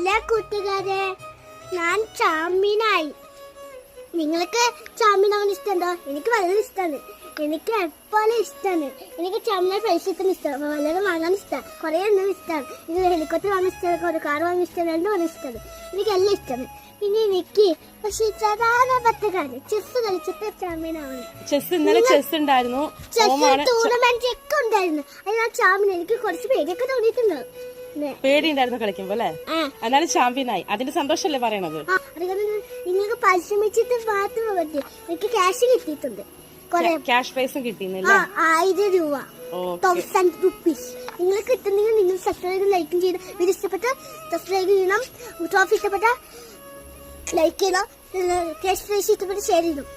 ഹല കൂട്ടുകാരെ ഞാൻ ചാമ്പിനായി നിങ്ങൾക്ക് ചാമ്പിനാവാൻ ഇഷ്ടമുണ്ടോ? എനിക്ക് വളരെ ഇഷ്ടമാണ്. എനിക്ക് എപ്പോഴും ഇഷ്ടമാണ്. എനിക്ക് ചാമ്പിനായി പൈസത്തിന് ഇഷ്ടമാണ്. വല്ലതും വാങ്ങാൻ ഇഷ്ടമാണ്. കുറേ എണ്ണം ഇഷ്ടമാണ്. എനിക്ക് ഹെലികോപ്റ്റർ വാങ്ങാൻ ഇഷ്ടമാണ്. ഒരു കാർ വാങ്ങാൻ ഇഷ്ടമാണ്. രണ്ടും വളരെ ഇഷ്ടമാണ്. എനിക്ക് എല്ലാം ഇഷ്ടമാണ്. പിന്നെ എനിക്ക് പക്ഷെ പ്രധാനപ്പെട്ട പത്തുകാരി ചെസ് കളിച്ചിട്ട് ചാമ്പ്യനാവണം. ചെസ് ഇന്നലെ ചെസ് ഉണ്ടായിരുന്നു. ചെസ് ടൂർണമെന്റ് ഒക്കെ ഉണ്ടായിരുന്നു. അതിനാ ചാമ്പ്യൻ എനിക്ക് കുറച്ച് പേരൊക്കെ തോന്നി. പേടിയുണ്ടായിരുന്നു കളിക്കുമ്പോ അല്ലേ? അതാണ് എന്നാലും ചാമ്പ്യനായി അതിന്റെ സന്തോഷല്ലേ പറയണത്? നിങ്ങൾക്ക് പരിശ്രമിച്ചിട്ട് മാത്രമേ പറ്റൂ എനിക്ക് ക്യാഷ് കിട്ടിയിട്ടുണ്ട്. ക്യാഷ് പ്രൈസും കിട്ടിയിരുന്നില്ല ആ ആയിരം രൂപ. ഓക്കെ തൗസൻഡ് റുപ്പീസ് നിങ്ങൾ കിട്ടുന്നെങ്കിൽ നിങ്ങൾ സബ്സ്ക്രൈബ് ലൈക്കും ചെയ്ത് വീഡിയോ ഇഷ്ടപ്പെട്ട സബ്സ്ക്രൈബ് ചെയ്യണം. ട്രോഫി ഇഷ്ടപ്പെട്ട ലൈക്ക് ചെയ്യണം. ക്യാഷ് പ്രൈസ് ഇഷ്ടപ്പെട്ട ഷെയർ ചെയ്യണം.